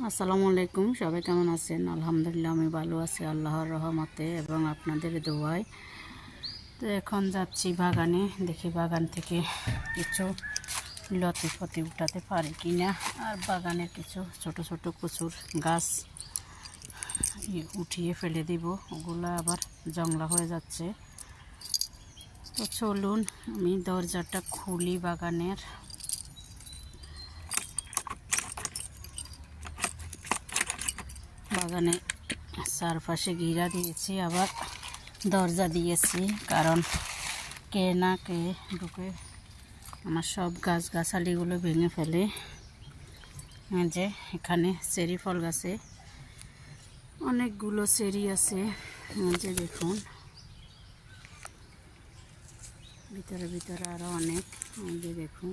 আসসালামু আলাইকুম, সবাই কেমন আছেন? আলহামদুলিল্লাহ, আমি ভালো আছি, আল্লাহর রহমতে এবং আপনাদের দোয়ায়। তো এখন যাচ্ছি বাগানে, দেখি বাগান থেকে কিছু লতি পতি উঠাতে পারি কি না আর বাগানের কিছু ছোট ছোট প্রচুর গাছ উঠিয়ে ফেলে দিব, ওগুলো আবার জংলা হয়ে যাচ্ছে। তো চলুন, আমি দরজাটা খুলি বাগানের। বাগানে চারপাশে ঘিরা দিয়েছি, আবার দরজা দিয়েছি, কারণ কে না কে ঢুকে আমার সব গাছ গাছালিগুলো ভেঙে ফেলে। যে এখানে চেরি ফল গাছে অনেকগুলো চেরি আছে যে দেখুন। ভিতরে ভিতরে আরও অনেক যে দেখুন।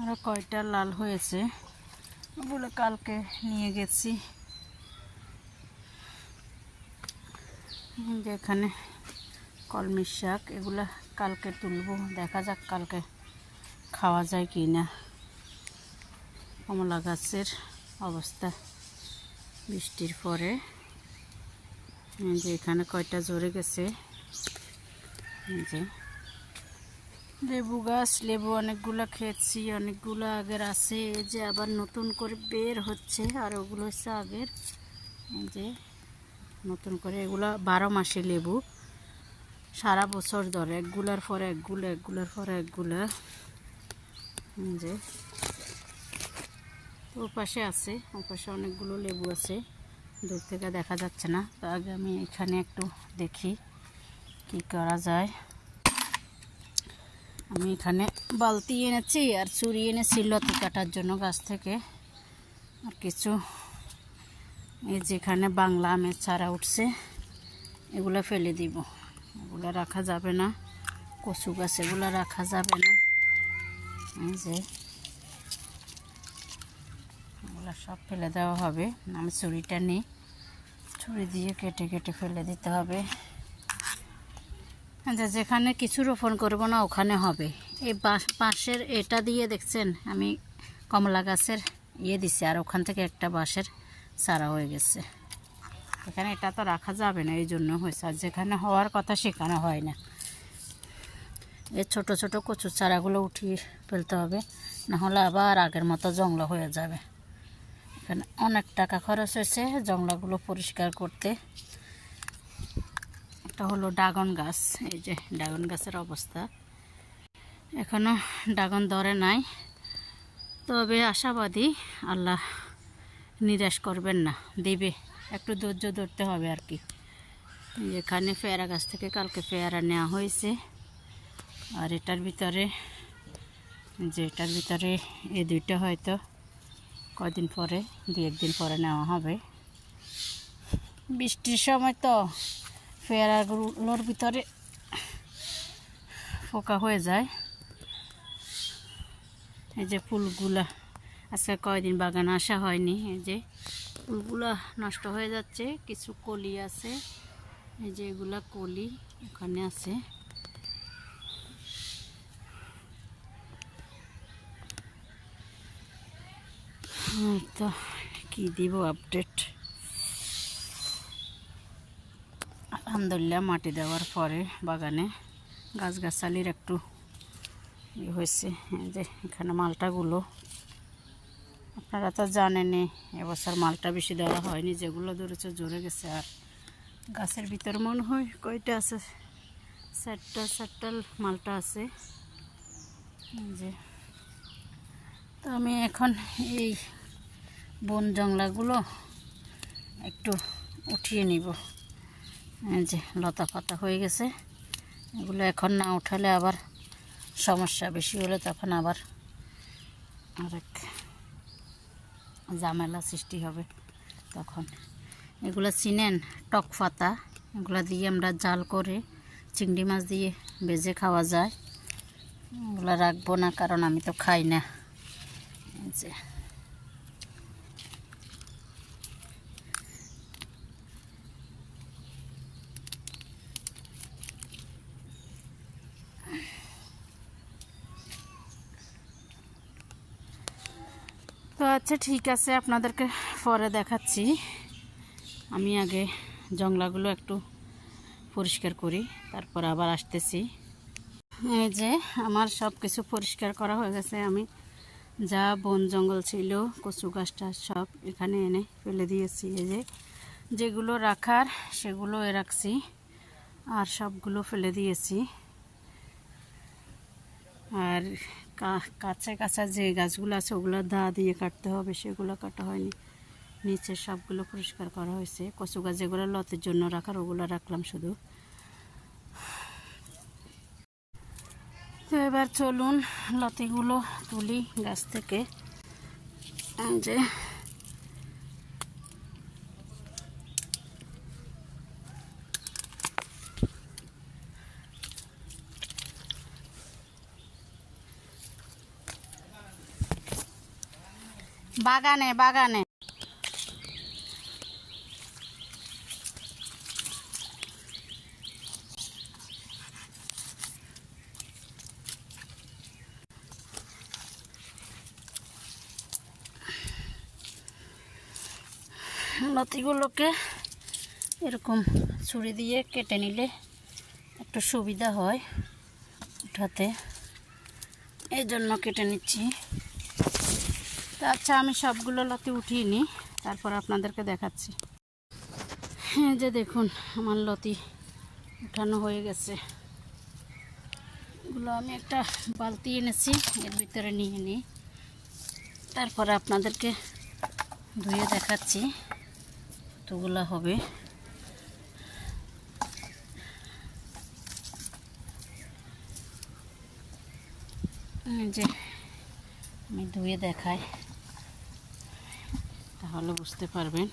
আরও কয়টা লাল হয়েছে। ওগুলো কালকে নিয়ে গেছি। যে এখানে কলমির শাক, এগুলা কালকে তুলবো। দেখা যাক কালকে খাওয়া যায় কি না কমলা গাছের অবস্থা বৃষ্টির পরে। যে এখানে কয়টা ঝরে গেছে। যে লেবু গাছ, লেবু অনেকগুলো খেয়েছি, অনেকগুলো আগের আছে, এই যে আবার নতুন করে বের হচ্ছে, আর ওগুলো হচ্ছে আগের যে নতুন করে এগুলো বারো মাসে লেবু, সারা বছর ধরে, একগুলার পরে একগুলো, একগুলার পরে একগুলা যে ও পাশে আছে ও পাশে অনেকগুলো লেবু আছে, দূর থেকে দেখা যাচ্ছে না, তো আগে আমি এখানে একটু দেখি কি করা যায়। আমি এখানে বালতি এনেছি আর চুরি এনেছি লতি কাটার জন্য গাছ থেকে। আর কিছু এই যেখানে বাংলা আমের চারা উঠছে, এগুলো ফেলে দিব। এগুলো রাখা যাবে না। কচু গাছ এগুলো রাখা যাবে না। এই যে এগুলো সব ফেলে দেওয়া হবে। আমি ছুরিটা নিই। ছুরি দিয়ে কেটে কেটে ফেলে দিতে হবে। যেখানে কিছু রোপণ করব না, ওখানে হবে। এই বাঁশ- বাঁশের এটা দিয়ে দেখছেন, আমি কমলা গাছের ইয়ে দিছি, আর ওখান থেকে একটা বাঁশের চারা হয়ে গেছে। এখানে এটা তো রাখা যাবে না, এই জন্য হয়েছে। আর যেখানে হওয়ার কথা, সেখানে হয় না। এই ছোট ছোট কচুর চারাগুলো উঠিয়ে ফেলতে হবে নাহলে আবার আগের মতো জংলা হয়ে যাবে। এখানে অনেক টাকা খরচ হয়েছে, জংলাগুলো পরিষ্কার করতে। এটা হলো ড্রাগন গাছ, এই যে ড্রাগন গাছের অবস্থা। এখনও ড্রাগন ধরে নাই, তবে আশাবাদী আল্লাহ নিরাশ করবেন না, দেবে। একটু ধৈর্য ধরতে হবে আর কি। এখানে পেয়ারা গাছ থেকে কালকে পেয়ারা নেওয়া হয়েছে, আর এটার ভিতরে যে এটার ভিতরে এই দুইটা হয়তো কয়দিন পরে দু একদিন পরে নেওয়া হবে। বৃষ্টির সময় তো পেয়ারাগুলোর ভিতরে পোকা হয়ে যায়। এই যে ফুলগুলা, আজকে কয়দিন বাগানে আসা হয়নি, এই যে ফুলগুলা নষ্ট হয়ে যাচ্ছে, কিছু কলি আছে, এই যে এগুলা কলি ওখানে আছে। তো, কি দিব আপডেট আলহামদুলিল্লাহ, মাটি দেওয়ার পরে বাগানে গাছগাছালির একটু ইয়ে হয়েছে। যে এখানে মালটাগুলো, আপনারা তো জানেনই, এবছর মালটা বেশি দেওয়া হয়নি, যেগুলো ধরেছে জোরে গেছে। আর গাছের ভিতর মনে হয় কয়টা আছে? চারটা চারটা মালটা আছে। যে, তো আমি এখন এই বন জংলাগুলো একটু উঠিয়ে নিব। যে লতা পাতা হয়ে গেছে। এগুলো এখন না উঠালে আবার সমস্যা বেশি হলে তখন আবার আরেক জামেলা সৃষ্টি হবে তখন। এগুলো চিনেন? টক পাতা, এগুলো দিয়ে আমরা জাল করে চিংড়ি মাছ দিয়ে ভেজে খাওয়া যায়। এগুলো রাখব না, কারণ আমি তো খাই না। যে তো আচ্ছা ঠিক আছে, আপনাদেরকে পরে দেখাচ্ছি। আমি আগে জংলাগুলো একটু পরিষ্কার করি, তারপর আবার আসতেছি। এই যে, আমার সব কিছু পরিষ্কার করা হয়ে গেছে। আমি যা বন জঙ্গল ছিল, কচু গাছটা সব এখানে এনে ফেলে দিয়েছি। এই যে, যেগুলো রাখার, সেগুলো এ রাখছি আর সবগুলো ফেলে দিয়েছি। আর কাঁচা কাঁচা যে গাছগুলো আছে, ওগুলো দা দিয়ে কাটতে হবে, সেগুলো কাটা হয়নি। নিচে সবগুলো পরিষ্কার করা হয়েছে। কচু গাছ যেগুলো লতের জন্য রাখার, ওগুলো রাখলাম শুধু। তো এবার চলুন লতিগুলো তুলি গাছ থেকে। যে বাগানে বাগানে। লতিগুলোকে এরকম ছুরি দিয়ে কেটে নিলে একটু সুবিধা হয়। উঠাতে। এই জন্য কেটে নিচ্ছি। আচ্ছা আমি সবগুলো লতি উঠিয়ে নিই, তারপর আপনাদেরকে দেখাচ্ছি। হ্যাঁ যে দেখুন, আমার লতি উঠানো হয়ে গেছে। এগুলো আমি একটা বালতি এনেছি, এর ভিতরে নিয়ে নিই। তারপরে আপনাদেরকে ধুয়ে দেখাচ্ছি, কতগুলো হবে। যে আমি ধুয়ে দেখাই। তাহলে বুঝতে পারবেন।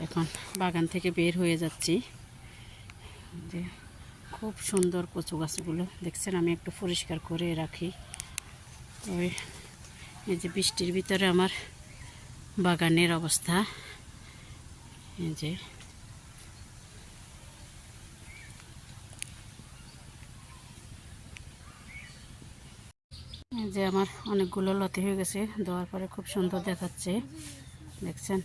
এখন বাগান থেকে বের হয়ে যাচ্ছি। যে খুব সুন্দর কচু গাছগুলো। দেখছেন, আমি একটু পরিষ্কার করে রাখি। ওই, এই যে বৃষ্টির ভিতরে আমার বাগানের অবস্থা। এই যে যে আমার অনেকগুলো লতি হয়ে গেছে। দেওয়ার পরে খুব সুন্দর দেখাচ্ছে। দেখছেন?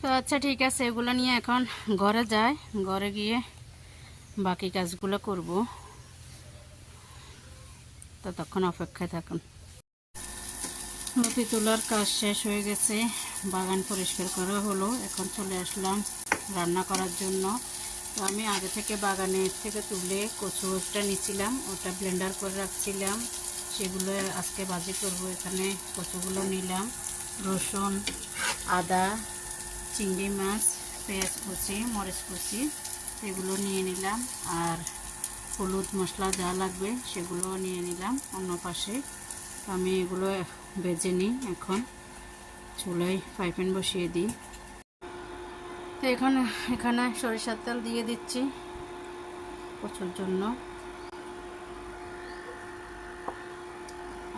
তো আচ্ছা ঠিক আছে, এগুলো নিয়ে এখন ঘরে যাই। ঘরে গিয়ে বাকি কাজগুলো করব। ততক্ষণ অপেক্ষায় থাকুন। লতি তোলার কাজ শেষ হয়ে গেছে। বাগান পরিষ্কার করা হলো। এখন চলে আসলাম রান্না করার জন্য। তো আমি আগে থেকে বাগানের থেকে তুলে কচু ওটা নিয়েছিলাম। ওটা ব্লেন্ডার করে রাখছিলাম। সেগুলো আজকে বাজি করব। এখানে কচুগুলো নিলাম। রসুন, আদা, চিংড়ি মাছ, পেঁয়াজ কুচি, মরিচ কুচি, এগুলো নিয়ে নিলাম। আর হলুদ মশলা যা লাগবে সেগুলো নিয়ে নিলাম অন্য পাশে। আমি এগুলো বেজে নিই এখন। চুলায় পাইপেন বসিয়ে দিই। তো এখানে এখানে সরিষার তেল দিয়ে দিচ্ছি প্রচুর জন্য।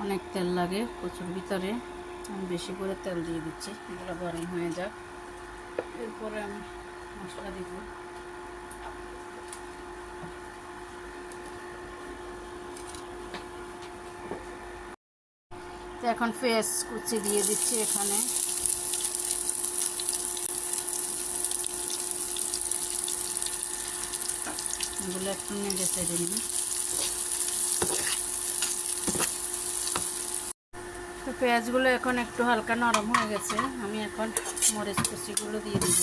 অনেক তেল লাগে প্রচুর ভিতরে। বেশি করে তেল দিয়ে দিচ্ছি, এগুলো গরম হয়ে যাক। এরপরে আমি মশলা দিব। তো এখন পেঁয়াজ কুচি দিয়ে দিচ্ছি এখানে। এগুলো একটু নেড়ে চেড়ে নিই। পেঁয়াজগুলো এখন একটু হালকা নরম হয়ে গেছে। আমি এখন মরিচ কুচিগুলো দিয়ে দিব।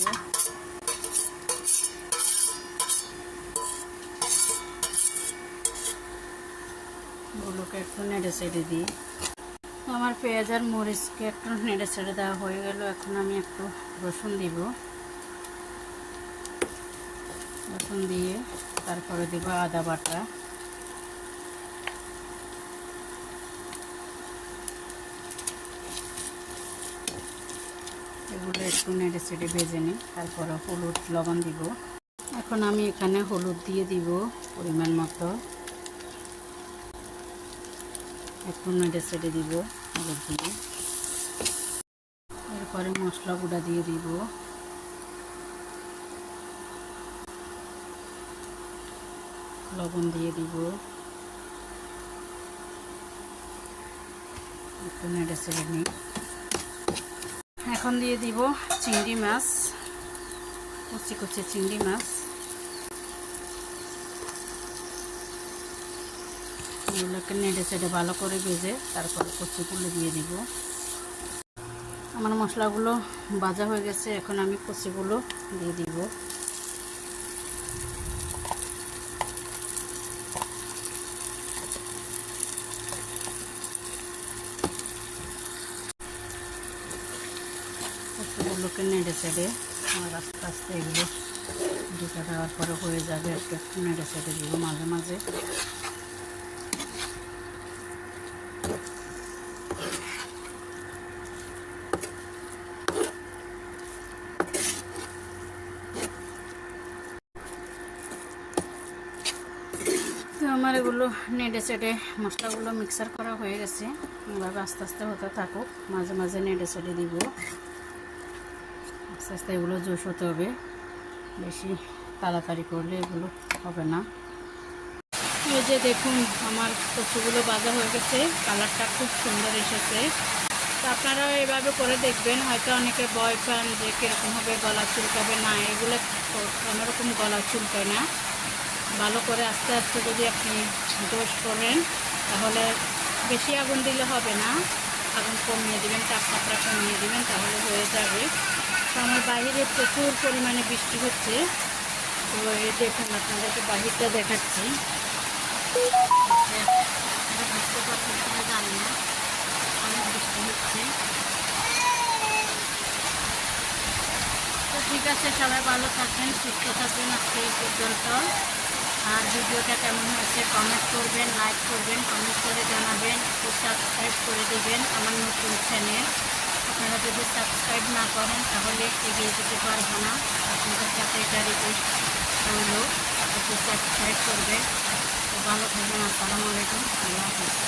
গুলোকে একটু নেড়ে চেড়ে দিই। আমার পেঁয়াজ আর মরিচকে একটু নেড়ে ছেড়ে দেওয়া হয়ে গেল। এখন আমি একটু রসুন দিব। রসুন দিয়ে তারপরে দিব আদা বাটা। এগুলো একটু নেড়ে চেড়ে ভেজে নিই, তারপরে হলুদ লবণ দিব। এখন আমি এখানে হলুদ দিয়ে দিব পরিমাণ মতো। একটু নেড়ে চেড়ে দিব হলুদ দিয়ে। এরপরে মশলা গুঁড়া দিয়ে দিব। লবণ দিয়ে দিব। একটু নেড়ে চেড়ে নিই। এখন দিয়ে দিব চিংড়ি মাছ, কুচি কুচি চিংড়ি মাছ। এগুলোকে নেড়ে চেড়ে ভালো করে ভেজে তারপরে কচিগুলো দিয়ে দিব। আমার মশলাগুলো ভাজা হয়ে গেছে, এখন আমি কচিগুলো দিয়ে দিব। কচুগুলোকে নেড়ে চেড়ে আমার আস্তে আস্তে এগুলো ঢুকে দেওয়ার পরে হয়ে যাবে একটু একটু নেড়ে চেড়ে দিব মাঝে মাঝে। আমার এগুলো নেড়ে চেড়ে মশলাগুলো মিক্সার করা হয়ে গেছে, এভাবে আস্তে আস্তে হতে থাকুক, মাঝে মাঝে নেড়ে চেড়ে দিব। আস্তে আস্তে এগুলো জোশ হতে হবে। বেশি তাড়াতাড়ি করলে এগুলো হবে না। এই যে দেখুন, আমার কচুগুলো ভাজা হয়ে গেছে, কালারটা খুব সুন্দর এসেছে। তো আপনারাও এভাবে করে দেখবেন, হয়তো অনেকে ভয় পান যে কীরকম হবে, গলা চুলকাবে। না, এগুলো কোনোরকম গলা চুলকায় না। ভালো করে আস্তে আস্তে যদি আপনি দোষ করেন, তাহলে বেশি আগুন দিলে হবে না। আগুন কমিয়ে দেবেন, তাপমাত্রা কমিয়ে দেবেন, তাহলে হয়ে যাবে। আমার বাইরে প্রচুর পরিমাণে বৃষ্টি হচ্ছে। তো এই দেখুন, আপনাদেরকে বাহিরটা দেখাচ্ছি। জানি না অনেক বৃষ্টি হচ্ছে তো ঠিক আছে, সবাই ভালো থাকবেন, সুস্থ থাকবেন, আজকে এই পর্যন্ত। আর ভিডিওটা কেমন হয়েছে কমেন্ট করবেন লাইক করবেন কমেন্ট করে জানাবেন সাবস্ক্রাইব করে দেবেন আমার নতুন চ্যানেল আপনারা যদি সাবস্ক্রাইব না করেন, তাহলে এগিয়ে যেতে পারব না। আপনাদের সাথে এটা রিকোয়েস্ট রইল। একটু সাবস্ক্রাইব করবেন। তো ভালো থাকবেন। আসসালামু আলাইকুম। আল্লাহ হাফিজ।